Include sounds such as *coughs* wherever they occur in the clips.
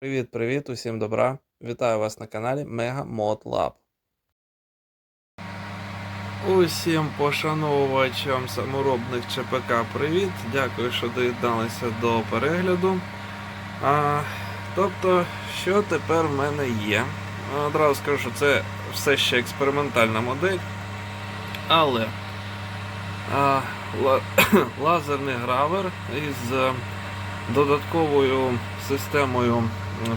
Привіт-привіт, усім добра! Вітаю вас на каналі Mega Mod Lab. Усім пошановувачам саморобних ЧПК привіт. Дякую, що доєдналися до перегляду. А, тобто, що тепер в мене є? Одразу скажу, що це все ще експериментальна модель, але а, ла- *coughs* лазерний гравер із е, додатковою системою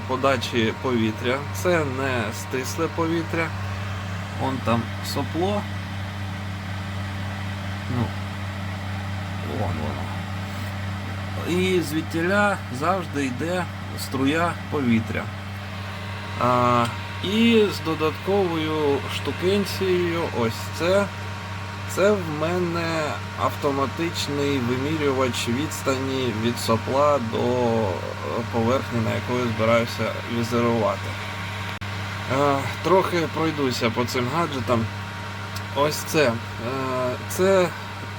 подачі повітря. Це не стисле повітря. Вон там сопло. Ну, вон воно. І звідтіля завжди йде струя повітря. А, і з додатковою штукенцією ось це. Це в мене автоматичний вимірювач відстані від сопла до е, поверхні, на яку я збираюся візерувати. Е, Трохи пройдуся по цим гаджетам. Ось це. Е, Це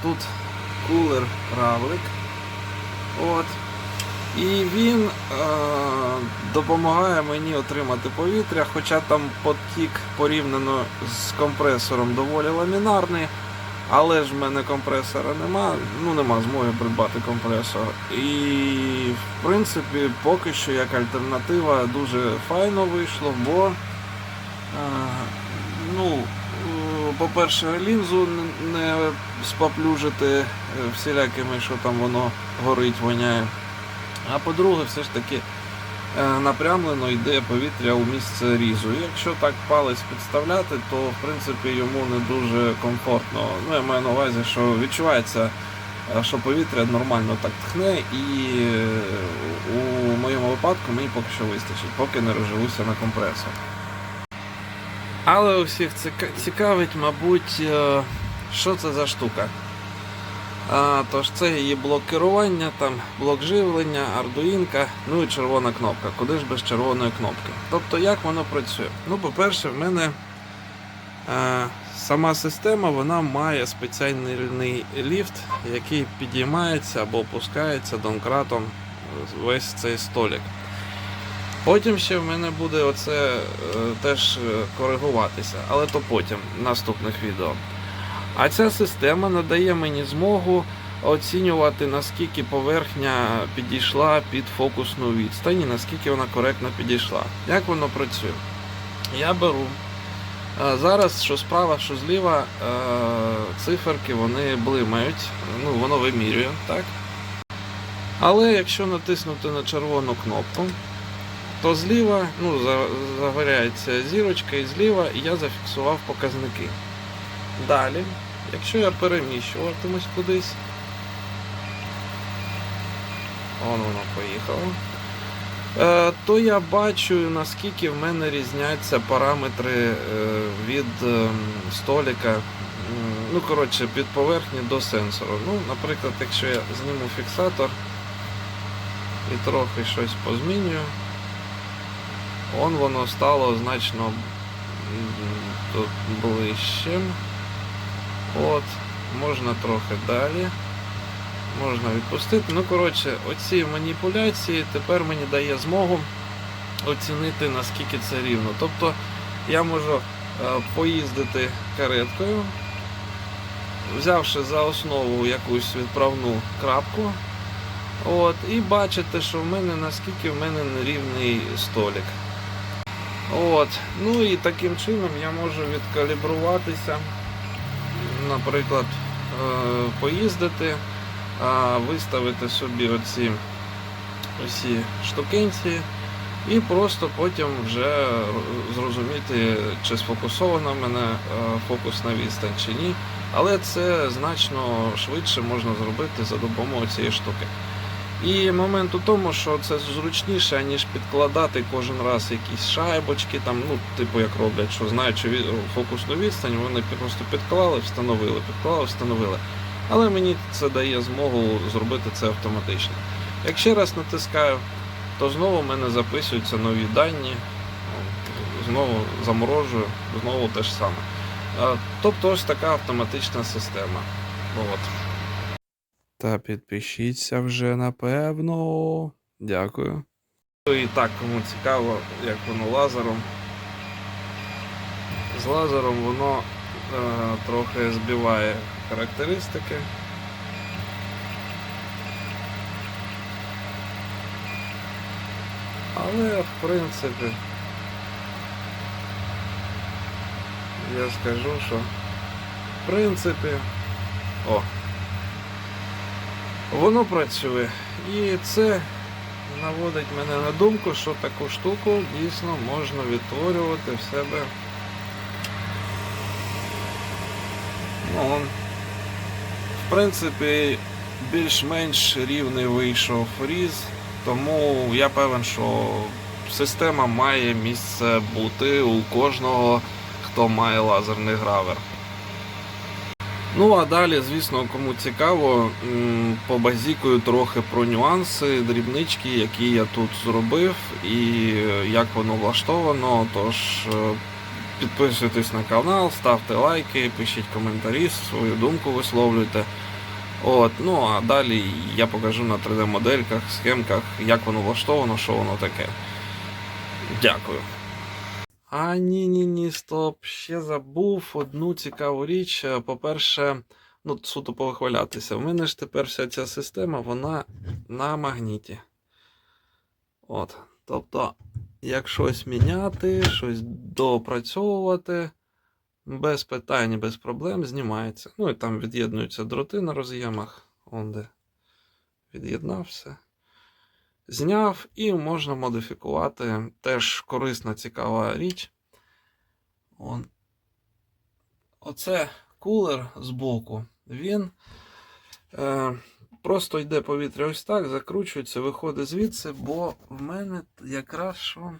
тут кулер равлик. От. І він е, допомагає мені отримати повітря, хоча там потік порівняно з компресором доволі ламінарний. Але ж в мене компресора нема, ну нема змоги придбати компресор. І в принципі, поки що як альтернатива дуже файно вийшло, бо е, ну, е, по-перше, лінзу не- споплюжити е, всілякими, що там воно горить, воняє. А по-друге, все ж таки напрямлено йде повітря у місце різу. Якщо так палець підставляти, то в принципі йому не дуже комфортно. Ну, я маю на увазі, що відчувається, е, що повітря нормально так тхне, і е, у моєму випадку мені поки що вистачить, поки не розживуся на компресор. Але усіх ціка- цікавить, мабуть, е, що це за штука. А, тож це її блок керування, там блок живлення, ардуїнка, ну і червона кнопка. Куди ж без червоної кнопки? Тобто, як воно працює? Ну, по-перше, в мене е, сама система вона має спеціальний ліфт, який підіймається або опускається домкратом весь цей столик. Потім ще в мене буде оце е, теж е, коригуватися, але то потім, в наступних відео. А ця система надає мені змогу оцінювати, наскільки поверхня підійшла під фокусну відстань і наскільки вона коректно підійшла. Як воно працює? Я беру. Зараз що справа, що зліва, е, циферки вони блимають, ну, воно вимірює, так? Але якщо натиснути на червону кнопку, то зліва ну, загоряється зірочка і зліва і я зафіксував показники. Далі, якщо я переміщуватимусь кудись, вон воно поїхало, е, то я бачу, наскільки в мене різняться параметри е, від ем, столика, ну, коротше, від поверхні до сенсору. Ну, наприклад, якщо я зніму фіксатор і трохи щось позмінюю, он воно стало значно ближчим. От, можна трохи далі. Можна відпустити. Ну, коротше, оці маніпуляції тепер мені дає змогу оцінити, наскільки це рівно. Тобто я можу е, поїздити кареткою, взявши за основу якусь відправну крапку. От, і бачити, що в мене наскільки в мене нерівний столик. От, ну і таким чином я можу відкалібруватися наприклад, е, поїздити, виставити собі оці всі штукенці і просто потім вже зрозуміти, чи сфокусована в мене е, фокусна відстань чи ні. Але це значно швидше можна зробити за допомогою цієї штуки. І момент у тому, що це зручніше, ніж підкладати кожен раз якісь шайбочки, там, ну, типу як роблять, що знаючи фокусну відстань, вони просто підклали, встановили, підклали, встановили. Але мені це дає змогу зробити це автоматично. Як ще раз натискаю, то знову в мене записуються нові дані, знову заморожую, знову те ж саме. Е, Тобто ось така автоматична система. От. Та підпишіться вже напевно. Дякую. І так, кому цікаво, як воно лазером. З лазером воно е, трохи збиває характеристики. Але в принципі я скажу, що в принципі о, воно працює. І це наводить мене на думку, що таку штуку дійсно можна відтворювати в себе. Ну, в принципі, більш-менш рівний вийшов різ, тому я певен, що система має місце бути у кожного, хто має лазерний гравер. Ну а далі, звісно, кому цікаво, побазікую трохи про нюанси, дрібнички, які я тут зробив, і е, як воно влаштовано. Тож е, підписуйтесь на канал, ставте лайки, пишіть коментарі, свою думку висловлюйте. От, ну а далі я покажу на 3D-модельках, схемках, як воно влаштовано, що воно таке. Дякую. А ні, ні, ні, стоп. Ще забув одну цікаву річ. Е, По-перше, ну, суто повихвалятися. У мене ж тепер вся ця система, вона на магніті. От. Тобто, як щось міняти, щось допрацьовувати, без питань, без проблем знімається. Ну і там від'єднуються дроти на роз'ємах. Он де від'єднав все. Зняв і можна модифікувати. Теж корисна, цікава річ. Он. Оце кулер збоку. Він е, просто йде повітря ось так, закручується, виходить звідси, бо в мене якраз що.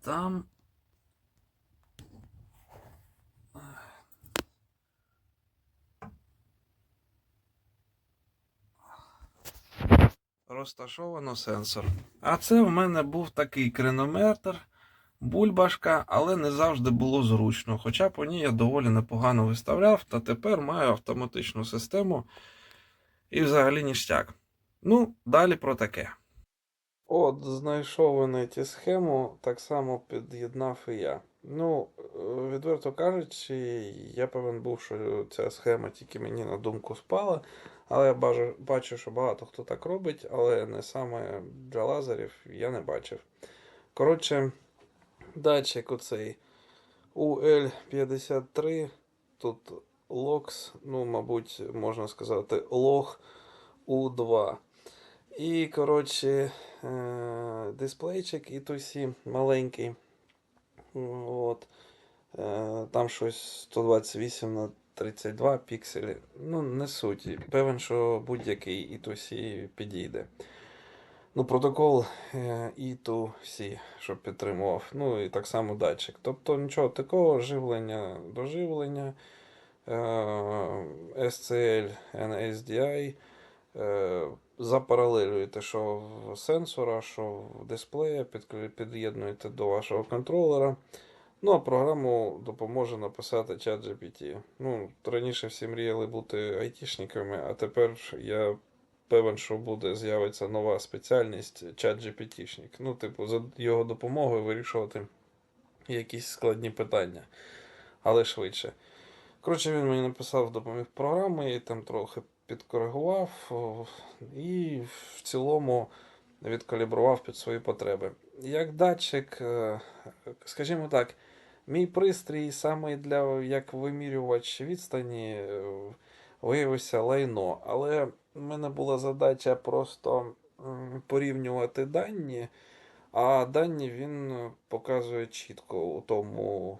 Там розташовано сенсор. А це в мене був такий кренометр, бульбашка, але не завжди було зручно. Хоча по ній я доволі непогано виставляв, та тепер маю автоматичну систему і взагалі ніштяк. Ну, далі про таке. От, знайшов неті схему, так само під'єднав і я. Ну, відверто кажучи, я певен був, що ця схема тільки мені на думку спала. Але я бажу, бачу, що багато хто так робить, але не саме для лазерів я не бачив. Коротше, датчик оцей UL53, тут LOX, ну, мабуть, можна сказати, лог U2. І, коротше, е, дисплейчик і тусі маленький. От. Е, Там щось 128 на 32 пікселі. Ну, не суть. Певен, що будь-який E2C підійде. Ну, протокол е, E2C, щоб підтримував. Ну і так само датчик. Тобто нічого такого, живлення до живлення. е, SCL NSDI. е, Запаралелюєте, що в сенсора, що в дисплея, під'єднуєте до вашого контролера. Ну, а програму допоможе написати чат GPT. Ну, раніше всі мріяли бути айтішниками, а тепер я певен, що буде з'явиться нова спеціальність чат GPT-шник. Ну, типу, за його допомогою вирішувати якісь складні питання, але швидше. Коротше, він мені написав, допоміг програми, і там трохи підкоригував і в цілому відкалібрував під свої потреби. Як датчик, е, скажімо так, мій пристрій саме для як вимірювач відстані е, виявився лайно, але в мене була задача просто порівнювати дані, а дані він показує чітко у тому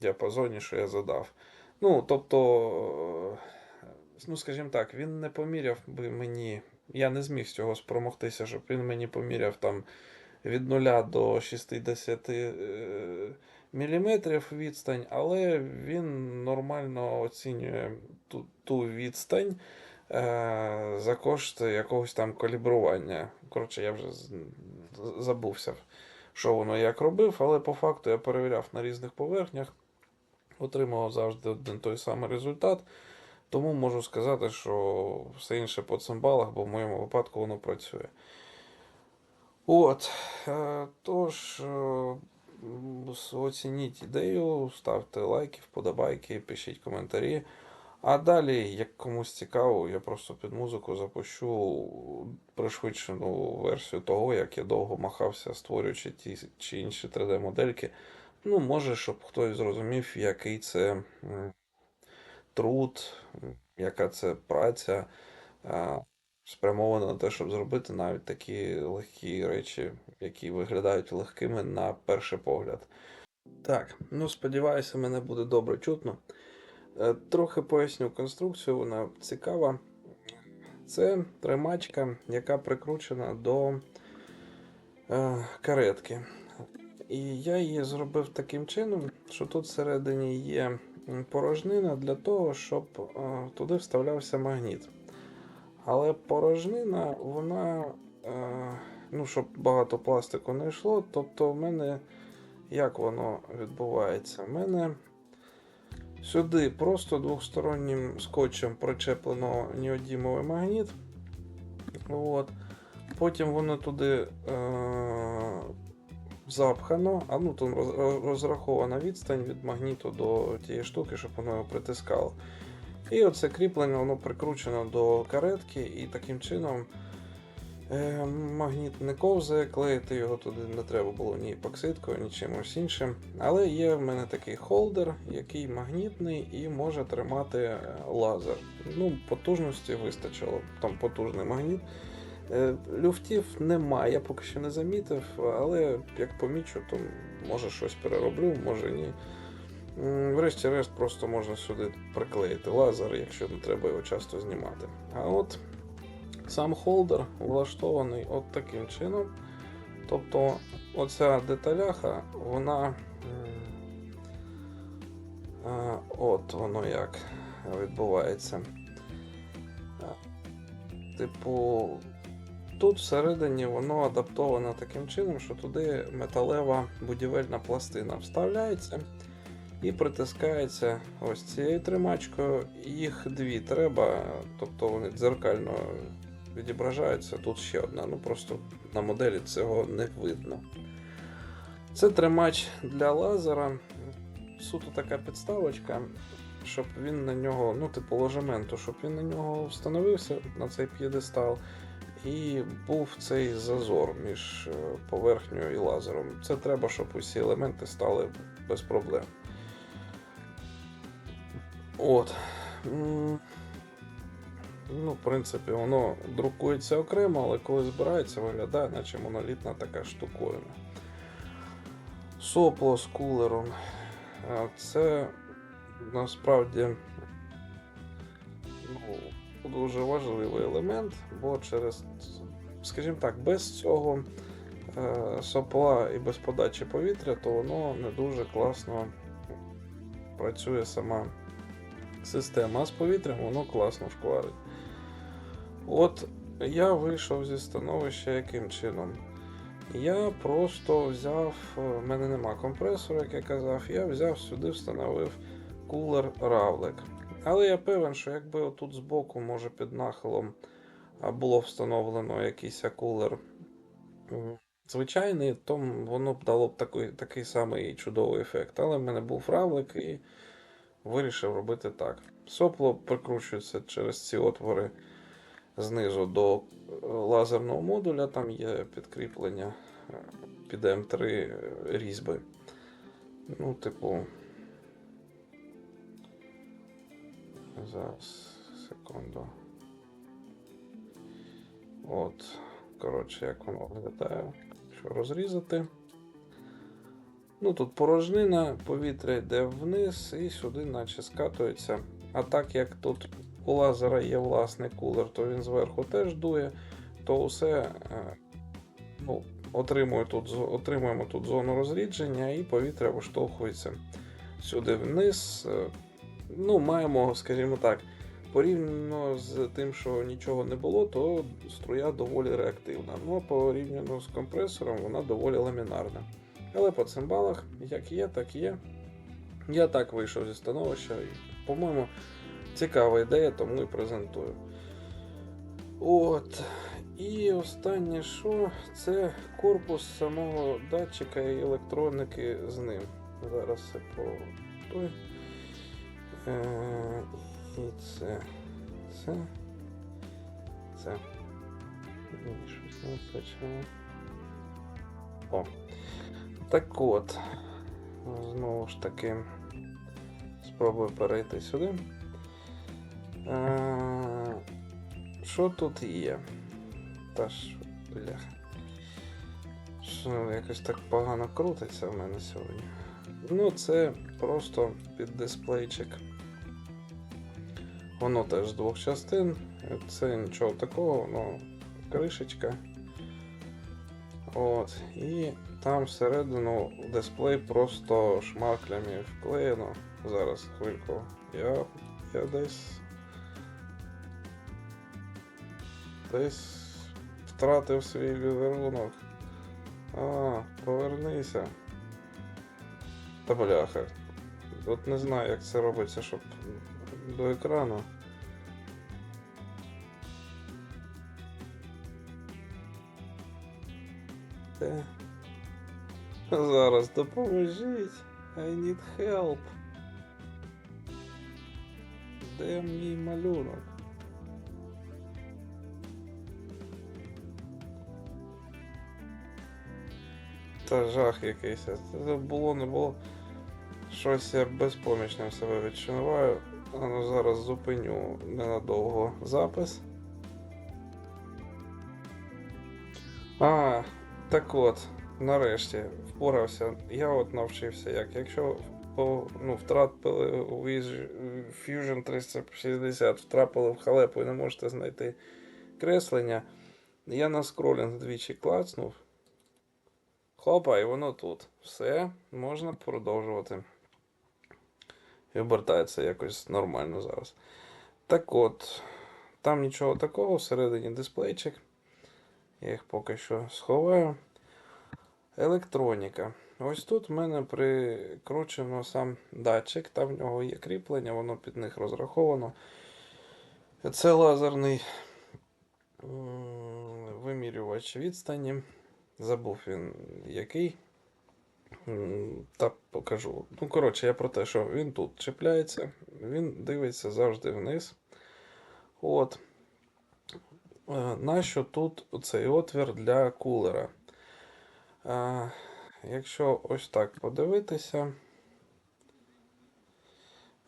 діапазоні, що я задав. Ну, тобто, е, ну, скажімо так, він не поміряв би мені. Я не зміг з цього спромогтися, щоб він мені поміряв там від 0 до 60 е, міліметрів відстань, але він нормально оцінює ту, ту відстань е, за кошти якогось там калібрування. Коротше, я вже забувся, що воно як робив, але по факту я перевіряв на різних поверхнях, отримував завжди один той самий результат. Тому можу сказати, що все інше по цимбалах, бо в моєму випадку воно працює. От. е, Тож, е, оцініть ідею, ставте лайки, вподобайки, пишіть коментарі. А далі, як комусь цікаво, я просто під музику запущу пришвидшену версію того, як я довго махався, створюючи ті чи інші 3D-модельки. Ну, може, щоб хтось зрозумів, який це труд, яка це праця, а, спрямована на те, щоб зробити навіть такі легкі речі, які виглядають легкими на перший погляд. Так, ну сподіваюся, мене буде добре чутно. Е, Трохи поясню конструкцію, вона цікава. Це тримачка, яка прикручена до е, каретки. І я її зробив таким чином, що тут всередині є порожнина для того, щоб е, туди вставлявся магніт. Але порожнина, вона, е, ну, щоб багато пластику не йшло, тобто в мене як воно відбувається? У мене сюди просто двохстороннім скотчем причеплено неодімовий магніт. От. Потім воно туди е- запхано, а ну там роз- роз- розрахована відстань від магніту до тієї штуки, щоб воно його притискало. І оце кріплення воно прикручено до каретки, і таким чином е, магніт не ковзає, клеїти його туди не треба було ні епоксидкою, ні чимось іншим. Але є в мене такий холдер, який магнітний і може тримати е, лазер. Ну, потужності вистачило, там потужний магніт. Е, Люфтів немає, я поки що не замітив, але як помічу, то може щось перероблю, може ні. Врешті-решт, просто можна сюди приклеїти лазер, якщо не треба його часто знімати. А от сам холдер влаштований от таким чином. Тобто, оця деталяха, вона. От воно як відбувається. Типу, тут всередині воно адаптовано таким чином, що туди металева будівельна пластина вставляється і притискається ось цією тримачкою. Їх дві треба, тобто вони дзеркально відображаються. Тут ще одна. Ну просто на моделі цього не видно. Це тримач для лазера. Суто така підставочка, щоб він на нього, ну, типу ложементу, щоб він на нього встановився на цей п'єдестал. І був цей зазор між е, поверхнею і лазером. Це треба, щоб усі елементи стали без проблем. От. Ну, в принципі, воно друкується окремо, але коли збирається, виглядає, наче монолітна така штуковина. Сопло з кулером. Це насправді ну, дуже важливий елемент, бо через, скажімо так, без цього е, сопла і без подачі повітря, то воно не дуже класно працює сама система, а з повітрям воно класно шкварить. От я вийшов зі становища яким чином? Я просто взяв, в мене нема компресора, як я казав, я взяв сюди, встановив кулер равлик. Але я певен, що якби отут збоку, може під нахилом було встановлено якийсь кулер звичайний, то воно б дало б такий, такий самий чудовий ефект. Але в мене був равлик і вирішив робити так. Сопло прикручується через ці отвори знизу до е, лазерного модуля, там є підкріплення е, під М3 різьби. Ну, типу. Зараз, секунду. От, коротше, як воно виглядає. Що розрізати. Ну, тут порожнина, повітря йде вниз і сюди, наче скатується. А так як тут у лазера є власний кулер, то він зверху теж дує, то усе е, ну, отримує тут, отримуємо тут зону розрідження і повітря виштовхується сюди вниз. Е, Ну, маємо, скажімо так, порівняно з тим, що нічого не було, то струя доволі реактивна. Ну, а порівняно з компресором, вона доволі ламінарна. Але по цимбалах, як є, так є. Я так вийшов зі становища. І, по-моєму, цікава ідея, тому і презентую. От. І останнє, що це корпус самого датчика і електроніки з ним. Зараз це по той. Е, і це. Це. Це. Щось не вистачає. О. Так от. Знову ж таки. Спробую перейти сюди. Е, що тут є? Та ж, бляха. Що якось так погано крутиться в мене сьогодні. Ну, це просто під дисплейчик. Воно теж з двох частин. Це нічого такого, воно кришечка. От. І там всередину дисплей просто шмаклями вклеєно. Зараз хвильку. Я, я десь. Десь втратив свій візерунок. А, повернися. Та бляха. От не знаю, як це робиться, щоб до екрану. Де? Зараз допоможіть. I need help. Де мій малюнок? Та жах якийсь. Це було, не було. Щось я безпомічним себе відчуваю. Ну зараз зупиню ненадовго запис. А, так от, нарешті, впорався. Я от навчився, як якщо ну, втратили у Fusion 360, втрапили в халепу і не можете знайти креслення, я на скролінг двічі клацнув. Хопа, і воно тут. Все, можна продовжувати. І обертається якось нормально зараз. Так от, там нічого такого, всередині дисплейчик. Я їх поки що сховаю. Електроніка. Ось тут в мене прикручено сам датчик, там в нього є кріплення, воно під них розраховано. Це лазерний вимірювач відстані. Забув він який. Та покажу. Ну, коротше, я про те, що він тут чіпляється, він дивиться завжди вниз. От. Е, Нащо тут цей отвір для кулера? Е, Якщо ось так подивитися,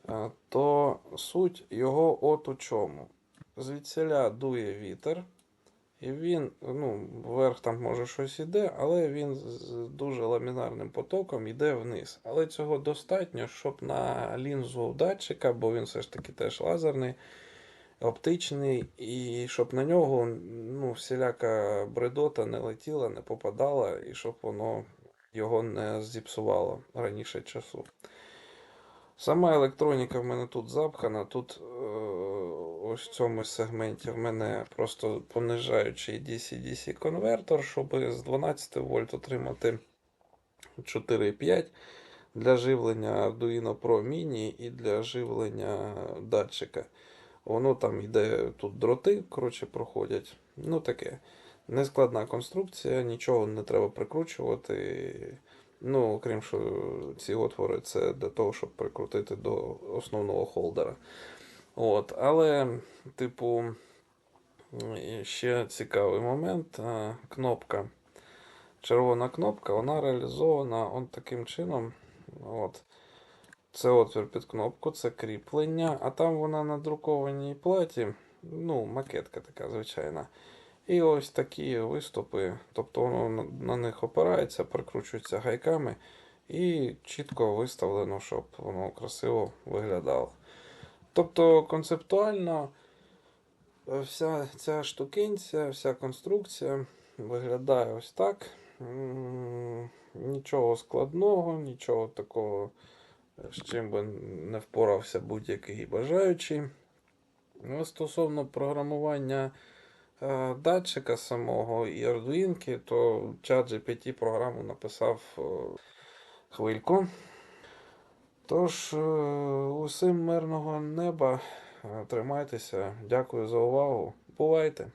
е, то суть його от у чому. Звідсіля дує вітер, і він, ну, вверх там може щось іде, але він з дуже ламінарним потоком йде вниз. Але цього достатньо, щоб на лінзу датчика, бо він все ж таки теж лазерний, оптичний, і щоб на нього ну, всіляка бредота не летіла, не попадала, і щоб воно його не зіпсувало раніше часу. Сама електроніка в мене тут запхана. Тут е, ось в цьому сегменті в мене просто понижаючий DC-DC конвертор, щоб з 12 вольт отримати 4,5 для живлення Arduino Pro Mini і для живлення датчика. Воно там йде, тут дроти, коротше, проходять. Ну таке. Нескладна конструкція, нічого не треба прикручувати. Ну, окрім що ці отвори це для того, щоб прикрутити до основного холдера. От, але, типу, ще цікавий момент. Кнопка. Червона кнопка, вона реалізована он таким чином. От. Це отвір під кнопку, це кріплення, а там вона на друкованій платі. Ну, макетка така звичайна. І ось такі виступи, тобто воно на- них опирається, прикручується гайками і чітко виставлено, щоб воно красиво виглядало. Тобто концептуально е, вся ця штукенція, вся конструкція виглядає ось так. Нічого складного, нічого такого, з чим би не впорався будь-який бажаючий. Ну, стосовно програмування е, датчика самого і Arduino, то ChatGPT програму написав е, хвильку. Тож, е, усім мирного неба, Тримайтеся. Дякую за увагу. Бувайте!